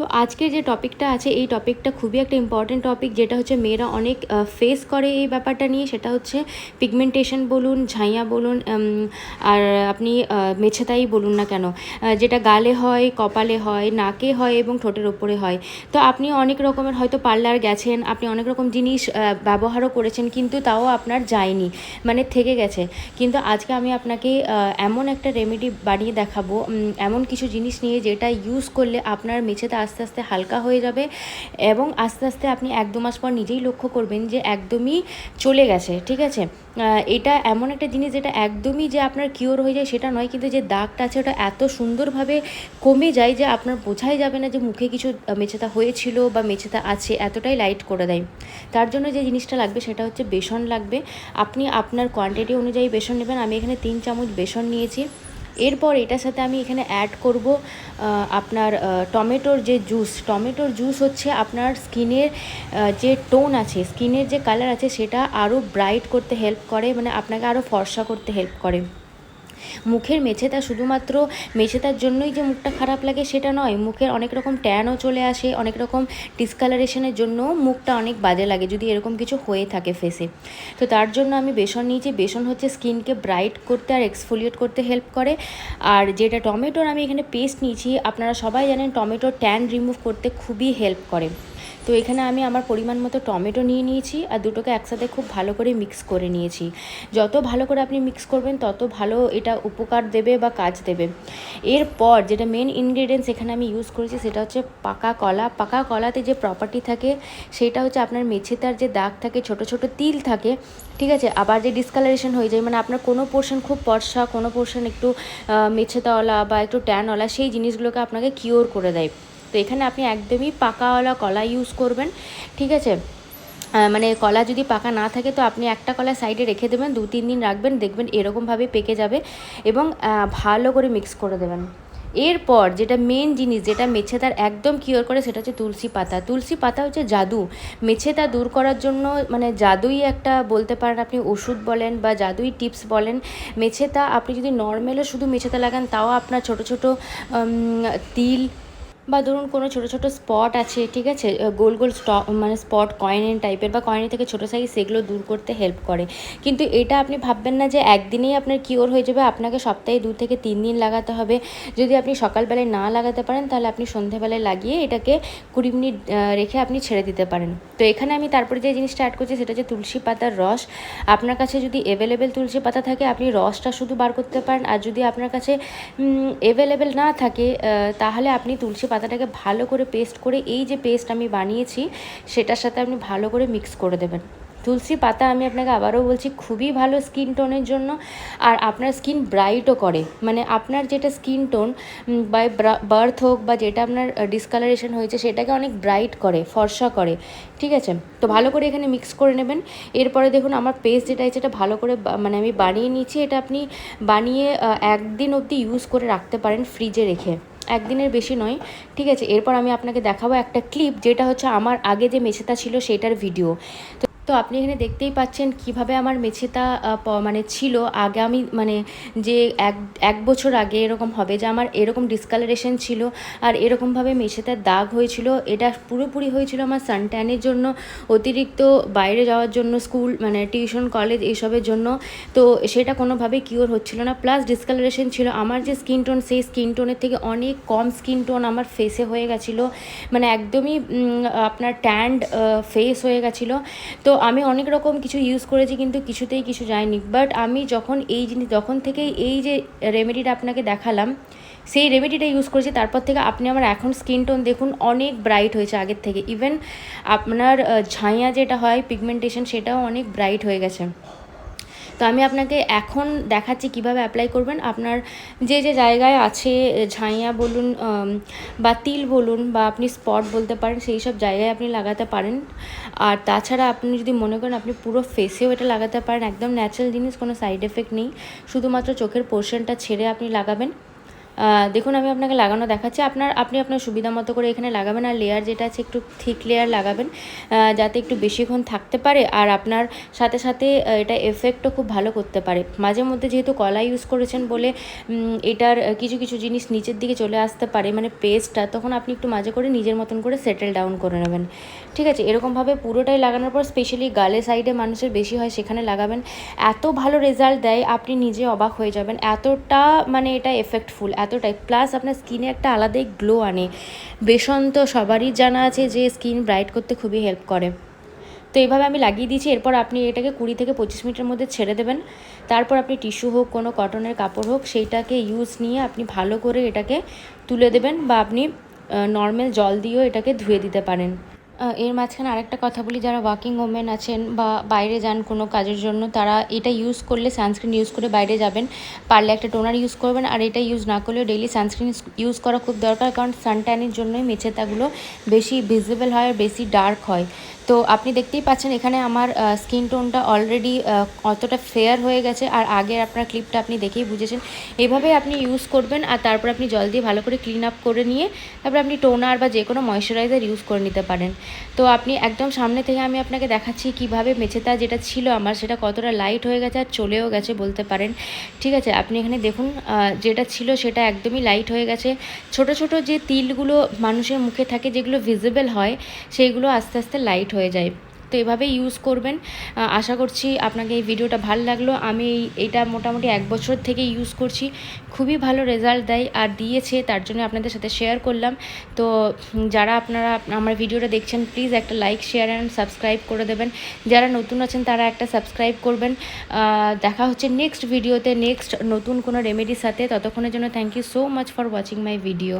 তো আজকে যে টপিকটা আছে, এই টপিকটা খুবই একটা ইম্পর্টেন্ট টপিক যেটা হচ্ছে মেয়েরা অনেক ফেস করে এই ব্যাপারটা নিয়ে। সেটা হচ্ছে পিগমেন্টেশন বলুন, ঝাইয়া বলুন আর আপনি মেছেতাই বলুন না কেন যেটা গালে হয়, কপালে হয়, নাকে হয় এবং ঠোঁটের ওপরে হয়। তো আপনি অনেক রকমের হয়তো পার্লার গেছেন, আপনি অনেক রকম জিনিস ব্যবহারও করেছেন, কিন্তু তাও আপনার যায়নি মানে থেকে গেছে। কিন্তু আজকে আমি আপনাকে এমন একটা রেমেডি বানিয়ে দেখাবো এমন কিছু জিনিস নিয়ে যেটা ইউজ করলে আপনার মেঝেতে আস্তে আস্তে হালকা হয়ে যাবে এবং আস্তে আস্তে আপনি এক দু মাস পর নিজেই লক্ষ্য করবেন যে একদমই চলে গেছে, ঠিক আছে? এটা এমন একটা জিনিস যেটা একদমই যে আপনার কিওর হয়ে যায় সেটা নয়, কিন্তু যে দাগটা আছে ওটা এত সুন্দরভাবে কমে যায় যে আপনার বোঝাই যাবে না যে মুখে কিছু মেছেতা হয়েছিল বা মেছেতা আছে, এতটাই লাইট করে দেয়। তার জন্য যে জিনিসটা লাগবে সেটা হচ্ছে বেসন লাগবে। আপনি আপনার কোয়ান্টিটি অনুযায়ী বেসন নেবেন। আমি এখানে তিন চামচ বেসন নিয়েছি। এরপর এটার সাথে আমি এখানে অ্যাড করব আপনার টমেটোর যে জুস টমেটোর জুস হচ্ছে আপনার স্কিনের যে টোন আছে, স্কিনের যে কালার আছে সেটা আরও ব্রাইট করতে হেল্প করে মানে আপনাকে আরও ফর্সা করতে হেল্প করে। মুখের মেছেতা শুধুমাত্র মেছেতার জন্যই যে মুখটা খারাপ লাগে সেটা নয়, মুখের অনেক রকম ট্যানও চলে আসে, অনেক রকম ডিসকালারেশনের জন্যও মুখটা অনেক বাজে লাগে যদি এরকম কিছু হয়ে থাকে ফেসে তো তার জন্য আমি বেসন নিয়েছি, বেসন হচ্ছে স্কিনকে ব্রাইট করতে আর এক্সফোলিয়েট করতে হেল্প করে। আর যেটা টমেটোর আমি এখানে পেস্ট নিয়েছি, আপনারা সবাই জানেন টমেটোর ট্যান রিমুভ করতে খুবই হেল্প করে। তো এখানে আমি আমার পরিমাণ মতো টমেটো নিয়ে নিয়েছি আর দুটোকে একসাথে খুব ভালো করে মিক্স করে নিয়েছি। যত ভালো করে আপনি মিক্স করবেন, তত ভালো এটা উপকার দেবে বা কাজ দেবে। এরপর যেটা মেন ইনগ্রেডিয়েন্টস এখানে আমি ইউজ করেছি সেটা হচ্ছে পাকা কলা। পাকা কলাতে যে প্রপার্টি থাকে, সেটা হচ্ছে আপনার মেছেতার যে দাগ থাকে, ছোট ছোট তিল থাকে, ঠিক আছে? আবার যে ডিসকালারেশন হয়ে যায় মানে আপনার কোনো পোর্শন খুব ফর্সা, কোনো পোর্শন একটু মেছেতাওয়ালা বা একটু ট্যানওয়ালা, সেই জিনিসগুলোকে আপনাকে কিওর করে দেয়। তো এখানে আপনি একদমই পাকাওয়ালা কলা ইউজ করবেন, ঠিক আছে? মানে কলা যদি পাকা না থাকে তো আপনি একটা কলা সাইডে রেখে দেবেন, দু তিন দিন রাখবেন, দেখবেন এরকমভাবে পেকে যাবে এবং ভালো করে মিক্স করে দেবেন। এরপর যেটা মেন জিনিস, যেটা মেছেতার একদম কিওর করে সেটা হচ্ছে তুলসী পাতা। তুলসী পাতা হচ্ছে জাদু। মেছেতা দূর করার জন্য মানে জাদুই একটা বলতে পারেন আপনি ওষুধ বলেন বা জাদুই টিপস বলেন মেছেতা আপনি যদি নর্মালও শুধু মেছেতা লাগান, তাও আপনার ছোট ছোট তিল বা ধরুন কোনো ছোটো ছোটো স্পট আছে, ঠিক আছে? গোল গোল স্ট মানে স্পট কয়েন টাইপের বা কয়েনের থেকে ছোটো সাইজ সেগুলো দূর করতে হেল্প করে। কিন্তু এটা আপনি ভাববেন না যে একদিনেই আপনার কিওর হয়ে যাবে, আপনাকে সপ্তাহে দু থেকে তিন দিন লাগাতে হবে। যদি আপনি সকালবেলায় না লাগাতে পারেন, তাহলে আপনি সন্ধেবেলায় লাগিয়ে এটাকে কুড়ি মিনিট রেখে আপনি ছেড়ে দিতে পারেন। তো এখানে আমি তারপরে যে জিনিসটা অ্যাড করছি সেটা হচ্ছে তুলসী পাতার রস। আপনার কাছে যদি অ্যাভেলেবেল তুলসী পাতা থাকে, আপনি রসটা শুধু বার করতে পারেন। আর যদি আপনার কাছে অ্যাভেলেবেল না থাকে তাহলে আপনি তুলসী পাতাটাকে ভালো করে পেস্ট করে এই যে পেস্ট আমি বানিয়েছি, সেটার সাথে আপনি ভালো করে মিক্স করে দেবেন। তুলসী পাতা আমি আপনাকে আবারও বলছি, খুবই ভালো স্কিন টোনের জন্য। আর আপনার স্কিন ব্রাইটও করে। মানে আপনার যেটা স্কিন টোন বাই বার্থ হোক বা যেটা আপনার ডিসকালারেশন হয়েছে, সেটাকে অনেক ব্রাইট করে, ফর্সা করে। ঠিক আছে? তো ভালো করে এখানে মিক্স করে নেবেন। এরপরে দেখুন, আমার পেস্ট যেটা আছে, এটা ভালো করে মানে আমি বানিয়ে নিয়েছি এটা আপনি বানিয়ে একদিন অবধি ইউজ করে রাখতে পারেন ফ্রিজে রেখে। একদিনের বেশি নয়। ঠিক আছে? এরপর আমি আপনাকে দেখাবো একটা ক্লিপ যেটা হচ্ছে আমার আগে যে মেছেতা ছিল, সেটার ভিডিও তো তো আপনি এখানে দেখতেই পাচ্ছেন কীভাবে আমার মেছেতা মানে ছিল। আগে আমি মানে যে এক এক বছর আগে এরকম হবে যে আমার এরকম ডিসকালারেশন ছিল আর এরকমভাবে মেছেতার দাগ হয়েছিল। এটা পুরোপুরি হয়েছিল আমার সানট্যানের জন্য, অতিরিক্ত বাইরে যাওয়ার জন্য স্কুল মানে টিউশন কলেজ এইসবের জন্য। তো সেটা কোনোভাবে কিওর হচ্ছিল না। প্লাস ডিসকালারেশন ছিল। আমার যে স্কিন টোন সেই স্কিন টোনের থেকে অনেক কম স্কিন টোন আমার ফেসে হয়ে গেছিল। মানে একদমই আপনার ট্যান্ড ফেস হয়ে গেছিল। তো আমি অনেক রকম কিছু ইউজ করেছি কিন্তু কিছুতেই কিছু যায়নি। বাট আমি যখন এই জিনিস, যখন থেকেই এই যে রেমেডিটা আপনাকে দেখালাম, সেই রেমেডিটা ইউজ করেছি। তারপর থেকে আপনি আমার এখন স্কিন টোন দেখুন অনেক ব্রাইট হয়েছে আগের থেকে। ইভেন আপনার ঝাঁয়া যেটা হয় পিগমেন্টেশন সেটাও অনেক ব্রাইট হয়ে গেছে। তো আমি আপনাকে এখন দেখাচ্ছি কীভাবে অ্যাপ্লাই করবেন। আপনার যে যে জায়গায় আছে, ঝাঁইয়া বলুন বা তিল বলুন, বা আপনি স্পট বলতে পারেন, সেই সব জায়গায় আপনি লাগাতে পারেন। আর তাছাড়া আপনি যদি মনে করেন আপনি পুরো ফেসেও এটা লাগাতে পারেন, একদম ন্যাচারাল জিনিস, কোনো সাইড এফেক্ট নেই। শুধুমাত্র চোখের পোর্শনটা ছেড়ে আপনি লাগাবেন। দেখুন, আমি আপনাকে লাগানো দেখাচ্ছি। আপনার, আপনি আপনার সুবিধা মতো করে এখানে লাগাবেন, আর লেয়ার যেটা আছে একটু থিক লেয়ার লাগাবেন যাতে একটু বেশিক্ষণ থাকতে পারে, আর আপনার সাথে সাথে এটা এফেক্টও খুব ভালো করতে পারে। মাঝে মধ্যে যেহেতু কলা ইউজ করেছেন বলে এটার কিছু কিছু জিনিস নিচের দিকে চলে আসতে পারে মানে পেস্টটা তখন আপনি একটু মাঝে করে নিজের মতন করে সেটেল ডাউন করে নেবেন। ঠিক আছে? এরকমভাবে পুরোটাই লাগানোর পর স্পেশালি গালে সাইডে মানুষের বেশি হয়, সেখানে লাগাবেন। এত ভালো রেজাল্ট দেয়, আপনি নিজে অবাক হয়ে যাবেন। এতটা মানে এটা এফেক্টফুল এতটাই। প্লাস আপনার স্কিনে একটা আলাদাই গ্লো আনে। বেসন তো সবারই জানা আছে যে স্কিন ব্রাইট করতে খুবই হেল্প করে। তো এইভাবে আমি লাগিয়ে দিয়েছি, এরপর আপনি এটাকে কুড়ি থেকে পঁচিশ মিনিটের মধ্যে ছেড়ে দেবেন। তারপর আপনি টিস্যু হোক, কোনো কটনের কাপড় হোক, সেইটাকে ইউজ নিয়ে আপনি ভালো করে এটাকে তুলে দেবেন বা আপনি নর্মাল জল দিয়েও এটাকে ধুয়ে দিতে পারেন। এর মাঝখানে আরেকটা কথা বলি, যারা ওয়ার্কিং ওমেন আছেন বা বাইরে যান কোনো কাজের জন্য, তারা এটা ইউজ করলে সানস্ক্রিন ইউজ করে বাইরে যাবেন। পারলে একটা টোনার ইউজ করবেন, আর এটা ইউজ না করলেও ডেইলি সানস্ক্রিন ইউজ করা খুব দরকার, কারণ সানট্যানের জন্যই মেছেতাগুলো বেশি ভিজিবল হয় আর বেশি ডার্ক হয়। তো আপনি দেখতেই পাচ্ছেন, এখানে আমার স্কিন টোনটা অলরেডি অতটা ফেয়ার হয়ে গেছে, আর আগের আপনার ক্লিপটা আপনি দেখেই বুঝেছেন। এভাবে আপনি ইউজ করবেন, আর তারপর আপনি জল দিয়ে ভালো করে ক্লিন আপ করে নিয়ে, তারপর আপনি টোনার বা যে কোনো ময়শ্চারাইজার ইউজ করে নিতে পারেন। তো আপনি একদম সামনে থেকে আমি আপনাকে দেখাচ্ছি কীভাবে মেছেতা যেটা ছিল আমার, সেটা কতটা লাইট হয়ে গেছে আর চলেও গেছে বলতে পারেন। ঠিক আছে, আপনি এখানে দেখুন যেটা ছিল সেটা একদমই লাইট হয়ে গেছে। ছোট ছোট যে তিলগুলো মানুষের মুখে থাকে, যেগুলো ভিজিবল হয়, সেইগুলো আস্তে আস্তে লাইট হয়ে যায়। তো এভাবে ইউজ করবেন। আশা করছি আপনাকে এই ভিডিওটা ভালো লাগল। আমি এটা মোটামুটি এক বছর থেকে ইউজ করছি। খুবই ভালো রেজাল্ট দেয় আর দিয়েছে, তার জন্য আপনাদের সাথে শেয়ার করলাম। তো যারা আপনারা আমার ভিডিওটা দেখছেন প্লিজ একটা লাইক শেয়ার অ্যান্ড সাবস্ক্রাইব করে দেবেন। যারা নতুন আছেন, তারা একটা সাবস্ক্রাইব করবেন। দেখা হচ্ছে নেক্সট ভিডিওতে নেক্সট নতুন কোনো রেমেডির সাথে। ততক্ষণের জন্য thank you so much for watching my video